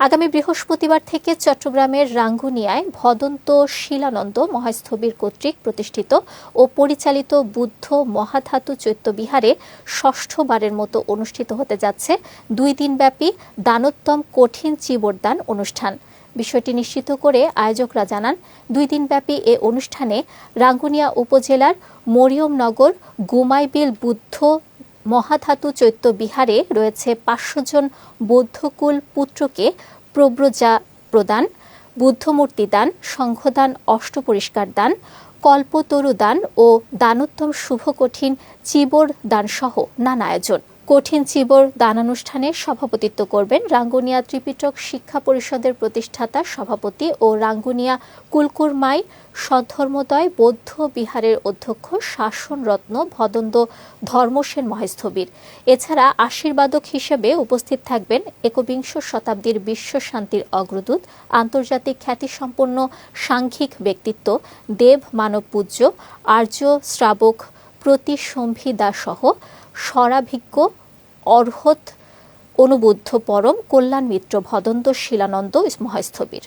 আগামী বৃহস্পতিবার থেকে চট্টগ্রামের রাঙ্গুনিয়ায় ভদন্ত শিলানন্দ মহাস্থবির কর্তৃক প্রতিষ্ঠিত ও পরিচালিত বুদ্ধ মহাধাতু চৈত্য বিহারে ষষ্ঠবারের মতো অনুষ্ঠিত হতে যাচ্ছে দুই দিনব্যাপী দানোত্তম কঠিন চিবরদান অনুষ্ঠান। বিষয়টি নিশ্চিত করে আয়োজকরা জানান, দুই দিনব্যাপী এ অনুষ্ঠানে রাঙ্গুনিয়া উপজেলার মরিয়মনগর গুমাইবিল বুদ্ধ মহাধাতু চৈত্য বিহারে রয়েছে পাঁচশো জন বৌদ্ধকুল পুত্রকে প্রব্রজা প্রদান বুদ্ধমূর্তি দান, সংঘদান অষ্টপরিষ্কার দান, কল্পতরু দান ও দানোত্তম শুভ কঠিন চিবর দানসহ নানা আয়োজন। কঠিন চিবর দানানুষ্ঠানে সভাপতিত্ব করবেন রাঙ্গুনিয়া ত্রিপিটক শিক্ষা পরিষদের প্রতিষ্ঠাতা সভাপতি ও রাঙ্গুনিয়া কুলকুরমাই সদ্ধর্মদয় বৌদ্ধ বিহারের অধ্যক্ষ শাসনরত্ন ভদন্ত ধর্মসেন মহেস্থবির এছাড়া আশীর্বাদক হিসেবে উপস্থিত থাকবেন একবিংশ শতাব্দীর বিশ্ব শান্তির অগ্রদূত, আন্তর্জাতিক খ্যাতিসম্পন্ন সাংঘিক ব্যক্তিত্ব দেব মানব পূজ্য, আর্য শ্রাবক প্রতিসম্ভিদা সহ স্বরাভিজ্ঞ অর্হত অনুবুদ্ধ পরম কল্যাণ মিত্র ভদন্ত শিলানন্দ মহাস্থবির।